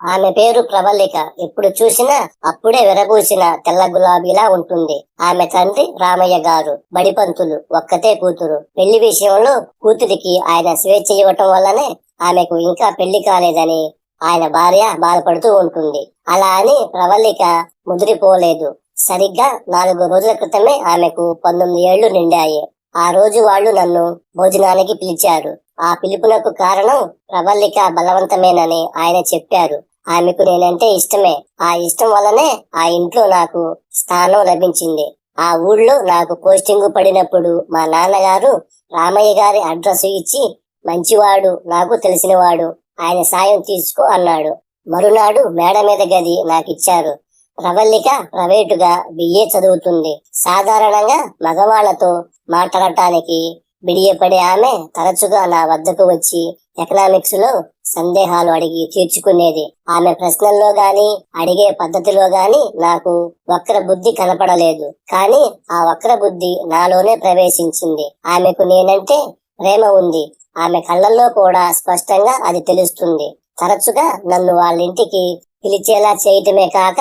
ఆమె పేరు ప్రవళిక ఎప్పుడు చూసినా అప్పుడే విరబూసిన తెల్ల గులాబీలా ఉంటుంది. ఆమె తండ్రి రామయ్య గారు బడిపంతులు ఒక్కతే కూతురు. పెళ్ళి విషయంలో కూతురికి ఆయన స్వేచ్ఛ ఇవ్వటం వల్లనే ఆమెకు ఇంకా పెళ్ళి కాలేదని ఆయన భార్య బాధపడుతూ ఉంటుంది. అలా అని ప్రవళిక ముదిరిపోలేదు. సరిగ్గా నాలుగు రోజుల క్రితమే ఆమెకు పంతొమ్మిది ఏళ్ళు నిండాయి. ఆ రోజు వాళ్ళు నన్ను భోజనానికి పిలిచారు. ఆ పిలుపునకు కారణం ప్రవల్లిక బలవంతమేనని ఆయన చెప్పారు. ఆమెకు నేనంటే ఇష్టమే. ఆ ఇష్టం వల్లనే ఆ ఇంట్లో నాకు స్థానం లభించింది. ఆ ఊళ్ళో నాకు పోస్టింగ్ పడినప్పుడు మా నాన్నగారు రామయ్య గారి అడ్రస్ ఇచ్చి మంచివాడు నాకు తెలిసినవాడు ఆయన సాయం తీసుకో అన్నాడు. మరునాడు మేడ మీద గది నాకిచ్చారు. ప్రవల్లిక ప్రైవేటుగా బిఏ చదువుతుంది. సాధారణంగా మగవాళ్ళతో మాట్లాడటానికి బిడియపడే ఆమె తరచుగా నా వద్దకు వచ్చి ఎకనామిక్స్లో సందేహాలు అడిగి తీర్చుకునేది. ఆమె ప్రశ్నల్లో గాని అడిగే పద్ధతిలో గాని నాకు వక్ర బుద్ధి కనపడలేదు. కానీ ఆ వక్ర బుద్ధి నాలోనే ప్రవేశించింది. ఆమెకు నేనంటే ప్రేమ ఉంది. ఆమె కళ్ళల్లో కూడా స్పష్టంగా అది తెలుస్తుంది. తరచుగా నన్ను వాళ్ళ ఇంటికి పిలిచేలా చేయటమే కాక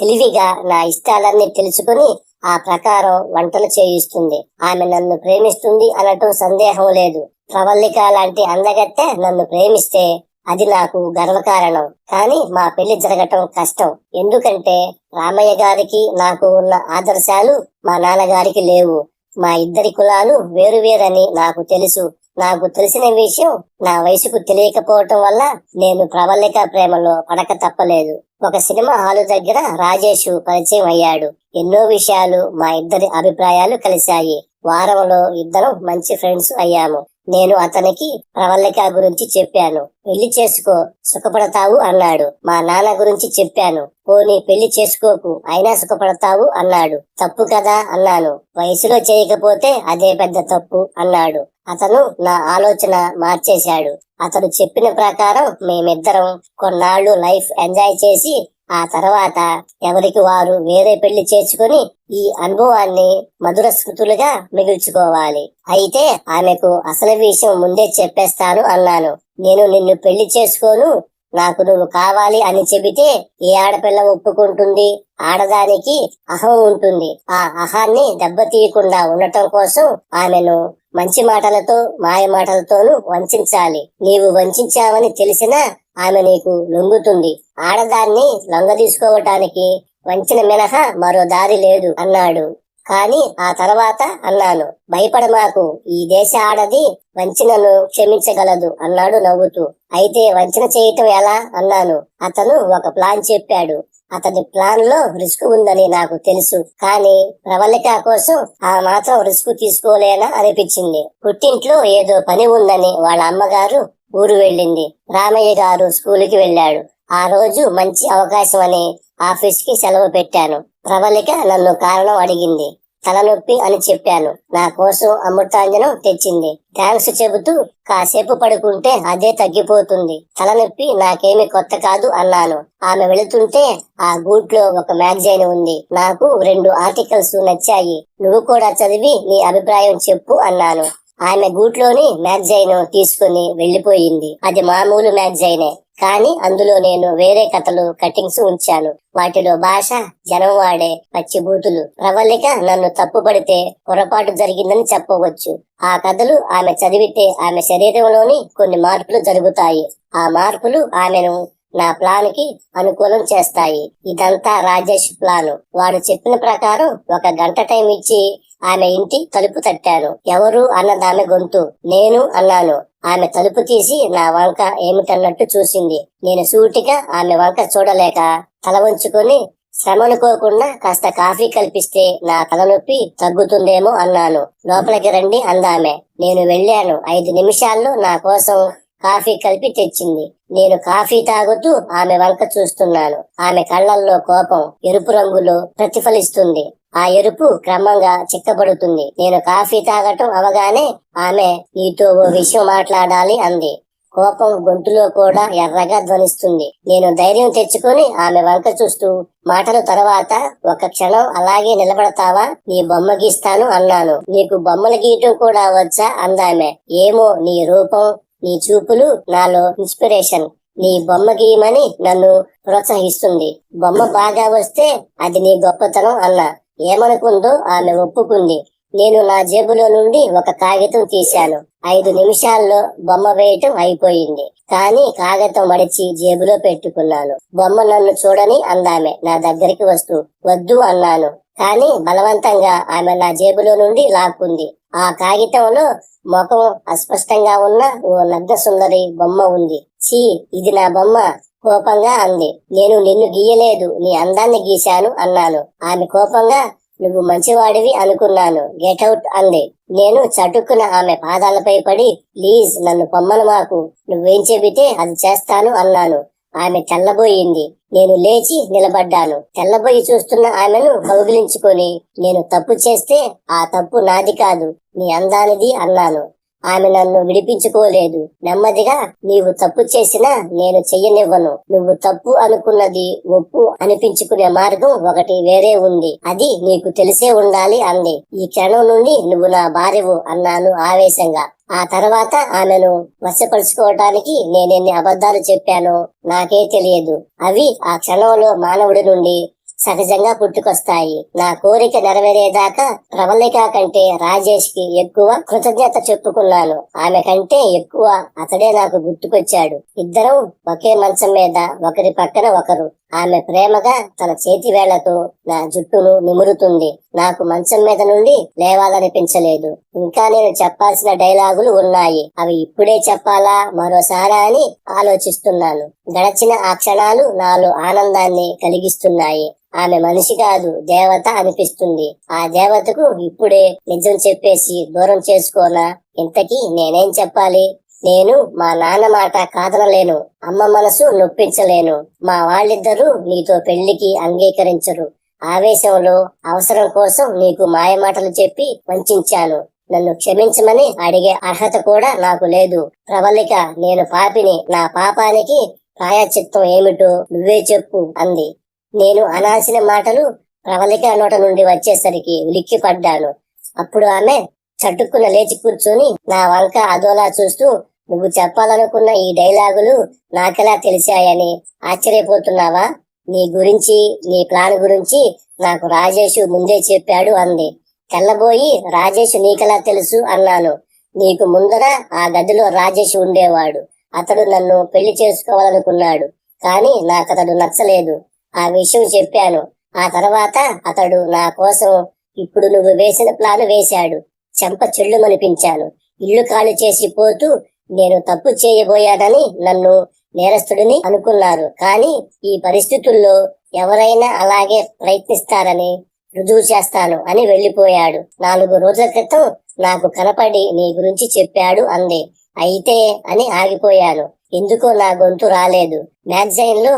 తెలివిగా నా ఇష్టాలన్నీ తెలుసుకుని ఆ ప్రకారం వంటలు చేయిస్తుంది. ఆమె నన్ను ప్రేమిస్తుంది అనటం సందేహం లేదు. ప్రవల్లిక లాంటి అందగత్తె నన్ను ప్రేమిస్తే అది నాకు గర్వకారణం. కానీ మా పెళ్ళి జరగటం కష్టం. ఎందుకంటే రామయ్య గారికి నాకు ఉన్న ఆదర్శాలు మా నాన్నగారికి లేవు. మా ఇద్దరి కులాలు వేరువేరని నాకు తెలుసు. నాకు తెలిసిన విషయం నా వయసుకు తెలియకపోవటం వల్ల నేను ప్రవళిక ప్రేమలో పడక తప్పలేదు. ఒక సినిమా హాలు దగ్గర రాజేష్ పరిచయం అయ్యాడు. ఎన్నో విషయాలు మా ఇద్దరి అభిప్రాయాలు కలిశాయి. వారంలో ఇద్దరం మంచి ఫ్రెండ్స్ అయ్యాము. నేను అతనికి ప్రవల్లిక గురించి చెప్పాను. పెళ్ళి చేసుకో సుఖపడతావు అన్నాడు. మా నాన్న గురించి చెప్పాను. పోనీ పెళ్ళి చేసుకోకు అయినా సుఖపడతావు అన్నాడు. తప్పు కదా అన్నాను. వయసులో చేయకపోతే అదే పెద్ద తప్పు అన్నాడు. అతను నా ఆలోచన మార్చేశాడు. అతడు చెప్పిన ప్రకారం మేమిద్దరం కొన్నాళ్ళు లైఫ్ ఎంజాయ్ చేసి ఆ తర్వాత ఎవరికి వారు వేరే పెళ్ళి చేసుకుని ఈ అనుభవాన్ని మధుర స్మృతులుగా మిగుల్చుకోవాలి. అయితే ఆమెకు అసలు విషయం ముందే చెప్పేస్తాను అన్నాను. నేను నిన్ను పెళ్ళి చేసుకోను నాకు నువ్వు కావాలి అని చెబితే ఏ ఆడపిల్ల ఒప్పుకుంటుంది? ఆడదానికి అహం ఉంటుంది. ఆ అహాన్ని దెబ్బతీయకుండా ఉండటం కోసం ఆమెను మంచి మాటలతో మాయ మాటలతోనూ వంచాలి. నీవు వంచావని తెలిసినా ఆమె నీకు లొంగుతుంది. ఆడదాన్ని లొంగ తీసుకోవటానికి వంచిన మినహా మరో దారి లేదు అన్నాడు. కాని ఆ తర్వాత అన్నాను భయపడమాకు ఈ దేశ ఆడది వంచనను క్షమించగలదు అన్నాడు నవ్వుతూ. అయితే వంచన చేయటం ఎలా? అన్నాను. అతను ఒక ప్లాన్ చెప్పాడు. అతని ప్లాన్లో రిస్క్ ఉందని నాకు తెలుసు. కానీ ప్రవళిక కోసం ఆ మాత్రం రిస్క్ తీసుకోలేనా అనిపించింది. పుట్టింట్లో ఏదో పని ఉందని వాళ్ళ అమ్మగారు ఊరు వెళ్ళింది. రామయ్య గారు స్కూలుకి వెళ్ళాడు. ఆ రోజు మంచి అవకాశం అని ఆఫీస్కి సెలవు పెట్టాను. ప్రవళిక నన్ను కారణం అడిగింది. తలనొప్పి అని చెప్పాను. నా కోసం అమృతాంజనం తెచ్చింది. థ్యాంక్స్ చెబుతూ కాసేపు పడుకుంటే అదే తగ్గిపోతుంది. తలనొప్పి నాకేమి కొత్త కాదు అన్నాను. ఆమె వెళుతుంటే ఆ గూట్లో ఒక మ్యాగజైన్ ఉంది. నాకు రెండు ఆర్టికల్స్ నచ్చాయి. నువ్వు కూడా చదివి నీ అభిప్రాయం చెప్పు అన్నాను. ఆమె గూట్లోని మ్యాగజైన్ తీసుకుని వెళ్ళిపోయింది అది మామూలు మ్యాగజైనే. కానీ అందులో నేను వేరే కథలు కటింగ్స్ ఉంచాను. వాటిలో భాష జనం వాడే పచ్చిబూతులు ప్రవళిక నన్ను తప్పుపడితే పొరపాటు జరిగిందని చెప్పవచ్చు. ఆ కథలు ఆమె చదివితే ఆమె శరీరంలోని కొన్ని మార్పులు జరుగుతాయి. ఆ మార్పులు ఆమెను నా ప్లాన్కి అనుకూలం చేస్తాయి. ఇదంతా రాజేష్ ప్లాను. వాడు చెప్పిన ప్రకారం ఒక గంట టైం ఇచ్చి ఆమె ఇంటి తలుపు తట్టాను. ఎవరు అన్నదామె గొంతు. నేను అన్నాను. ఆమె తలుపు తీసి నా వంక ఏమిటన్నట్టు చూసింది. నేను సూటిగా ఆమె వంక చూడలేక తల వంచుకొని శ్రమనుకోకుండా కాస్త కాఫీ కల్పిస్తే నా తలనొప్పి తగ్గుతుందేమో అన్నాను. లోపలికి రండి అందామె. నేను వెళ్ళాను. ఐదు నిమిషాల్లో నా కోసం కాఫీ కలిపి తెచ్చింది. నేను కాఫీ తాగుతూ ఆమె వంక చూస్తున్నాను. ఆమె కళ్ళల్లో కోపం ఎరుపు రంగులో ప్రతిఫలిస్తుంది. ఆ ఎరుపు క్రమంగా చిక్కబడుతుంది. నేను కాఫీ తాగటం అవగానే ఆమె నీతో ఓ విషయం మాట్లాడాలి అంది. కోపం గొంతులో కూడా ఎర్రగా ధ్వనిస్తుంది. నేను ధైర్యం తెచ్చుకొని ఆమె వంక చూస్తూ మాటల తర్వాత ఒక క్షణం అలాగే నిలబడతావా? నీ బొమ్మ గీస్తాను అన్నాను. నీకు బొమ్మలు గీయటం కూడా వచ్చా? అందామె. ఏమో నీ రూపం నీ చూపులు నాలో ఇన్స్పిరేషన్. నీ బొమ్మ గీయమని నన్ను ప్రోత్సహిస్తుంది. బొమ్మ బాగా వస్తే అది నీ గొప్పతనం అన్న. ఏమనుకుందో ఆమె ఒప్పుకుంది. నేను నా జేబులో నుండి ఒక కాగితం తీశాను. ఐదు నిమిషాల్లో బొమ్మ వేయటం అయిపోయింది. కానీ కాగితం మడిచి జేబులో పెట్టుకున్నాను. బొమ్మ నన్ను చూడని అందామె నా దగ్గరికి వస్తూ వద్దు అన్నాను. కానీ బలవంతంగా ఆమె నా జేబులో నుండి లాక్కుంది. ఆ కాగితంలో ముఖం అస్పష్టంగా ఉన్న ఓ నగ్న సుందరి బొమ్మ ఉంది. చీ ఇది నా బొమ్మ. కోపంగా అంది. నేను నిన్ను గీయలేదు. నీ అందాన్ని గీశాను అన్నాను. ఆమె కోపంగా నువ్వు మంచివాడివి అనుకున్నాను. గెటౌట్ అంది. నేను చటుక్కున ఆమె పాదాలపై పడి ప్లీజ్ నన్ను పొమ్మను మాకు. నువ్వేం చెబితే అది చేస్తాను అన్నాను. ఆమె తెల్లబోయింది. నేను లేచి నిలబడ్డాను. తెల్లబోయి చూస్తున్న ఆమెను కౌగిలించుకొని నేను తప్పు చేస్తే ఆ తప్పు నాది కాదు. నీ అందానిది అన్నాను. ఆమె నన్ను విడిపించుకోలేదు. నెమ్మదిగా నీవు తప్పు చేసినా నేను చెయ్యనివ్వను. నువ్వు తప్పు అనుకున్నది ఒప్పు అనిపించుకునే మార్గం ఒకటి వేరే ఉంది. అది నీకు తెలిసే ఉండాలి అంది. ఈ క్షణం నుండి నువ్వు నా భార్యవు అన్నాను ఆవేశంగా. ఆ తర్వాత ఆమెను వశపరుచుకోవటానికి నేనెన్ని అబద్ధాలు చెప్పానో నాకే తెలియదు. అవి ఆ క్షణంలో మానవుడి నుండి సహజంగా పుట్టుకొస్తాయి. నా కోరిక నెరవేరేదాకా ప్రవళిక కంటే రాజేష్కి ఎక్కువ కృతజ్ఞత చెప్పుకున్నాను. ఆమె కంటే ఎక్కువ అతడే నాకు గుర్తుకొచ్చాడు. ఇద్దరం ఒకే మంచం మీద ఒకరి పక్కన ఒకరు. ఆమె ప్రేమగా తన చేతి వేళ్ళతో నా జుట్టును నిమురుతుంది. నాకు మంచం మీద నుండి లేవాలనిపించలేదు. ఇంకా నేను చెప్పాల్సిన డైలాగులు ఉన్నాయి. అవి ఇప్పుడే చెప్పాలా? మరోసారా అని ఆలోచిస్తున్నాను. గడచిన ఆ క్షణాలు నాలో ఆనందాన్ని కలిగిస్తున్నాయి. ఆమె మనిషి కాదు దేవత అనిపిస్తుంది. ఆ దేవతకు ఇప్పుడే నిజం చెప్పేసి దూరం చేసుకోనా? ఇంతకీ నేనేం చెప్పాలి? నేను మా నాన్న మాట కాదనలేను అమ్మ మనసు నొప్పించలేను. మా వాళ్ళిద్దరూ నీతో పెళ్ళికి అంగీకరించరు. ఆవేశంలో అవసరం కోసం నీకు మాయమాటలు చెప్పి వంచాను. నన్ను క్షమించమని అడిగే అర్హత కూడా నాకు లేదు. ప్రవళిక నేను పాపిని నా పాపానికి ప్రాయచిత్తం ఏమిటో నువ్వే చెప్పు అంది. నేను అనాల్సిన మాటలు ప్రవళిక నోట నుండి వచ్చేసరికి ఉలిక్కి పడ్డాను అప్పుడు ఆమె చటుక్కున లేచి కూర్చొని నా వంక అదోలా చూస్తూ నువ్వు చెప్పాలనుకున్న ఈ డైలాగులు నాకెలా తెలిసాయని ఆశ్చర్యపోతున్నావా? నీ గురించి నీ ప్లాన్ గురించి నాకు రాజేష్ ముందే చెప్పాడు అంది. తెల్లబోయి రాజేష్ నీకెలా తెలుసు అన్నాను. నీకు ముందర ఆ గదిలో రాజేష్ ఉండేవాడు. అతడు నన్ను పెళ్ళి చేసుకోవాలనుకున్నాడు. కానీ నాకతడు నచ్చలేదు. ఆ విషయం చెప్పాను. ఆ తర్వాత అతడు నా కోసం ఇప్పుడు నువ్వు వేసిన ప్లాన్ వేశాడు. చెంప చెల్లుమనిపించాను. ఇల్లు ఖాళీ చేసి పోతూ నేను తప్పు చేయబోయానని నన్ను నేరస్తుడిని అనుకున్నారు. కానీ ఈ పరిస్థితుల్లో ఎవరైనా అలాగే ప్రయత్నిస్తారని రుజువు చేస్తాను అని వెళ్ళిపోయాడు నాలుగు రోజుల క్రితం నాకు కనపడి నీ గురించి చెప్పాడు అంది. అయితే అని ఆగిపోయాను. ఎందుకో నా గొంతు రాలేదు. మ్యాగజైన్లో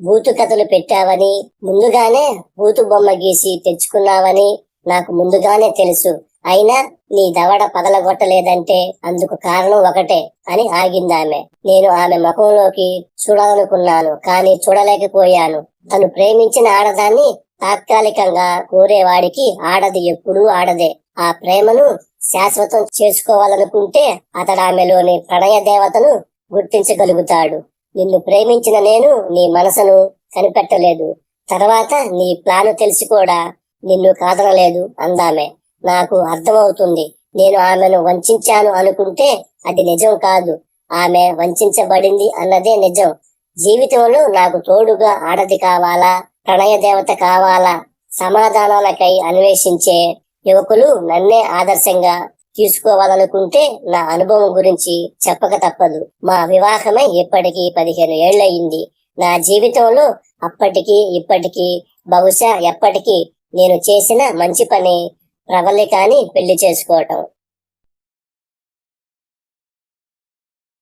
బూతు కథలు పెట్టావని ముందుగానే బూతు బొమ్మ గీసి తెచ్చుకున్నావని నాకు ముందుగానే తెలుసు. అయినా నీ దవడ పదలగొట్టలేదంటే అందుకు కారణం ఒకటే అని ఆగిందామె. నేను ఆమె ముఖంలోకి చూడాలనుకున్నాను కానీ చూడలేకపోయాను. తను ప్రేమించిన ఆడదాన్ని తాత్కాలికంగా కోరేవాడికి ఆడది ఎప్పుడూ ఆడదే. ఆ ప్రేమను శాశ్వతం చేసుకోవాలనుకుంటే అతడు ఆమెలోని ప్రణయ దేవతను గుర్తించగలుగుతాడు. నిన్ను ప్రేమించిన నేను నీ మనసును కనిపెట్టలేదు. తర్వాత నీ ప్లాను తెలిసి కూడా నిన్ను కాదనలేదు అందామే. నాకు అర్థమవుతుంది. నేను ఆమెను వంచాను అనుకుంటే అది నిజం కాదు. ఆమె వంచబడింది అన్నదే నిజం. జీవితంలో నాకు తోడుగా ఆడది కావాలా? ప్రణయ దేవత కావాలా? సమాధానాలకై అన్వేషించే యువకులు నన్నే ఆదర్శంగా తీసుకోవాలనుకుంటే నా అనుభవం గురించి చెప్పక తప్పదు. మా వివాహమే ఇప్పటికీ పదిహేను ఏళ్ళయింది నా జీవితంలో అప్పటికి ఇప్పటికీ బహుశా ఎప్పటికీ నేను చేసిన మంచి పని ప్రవళికాని పెళ్ళి చేసుకోవటం.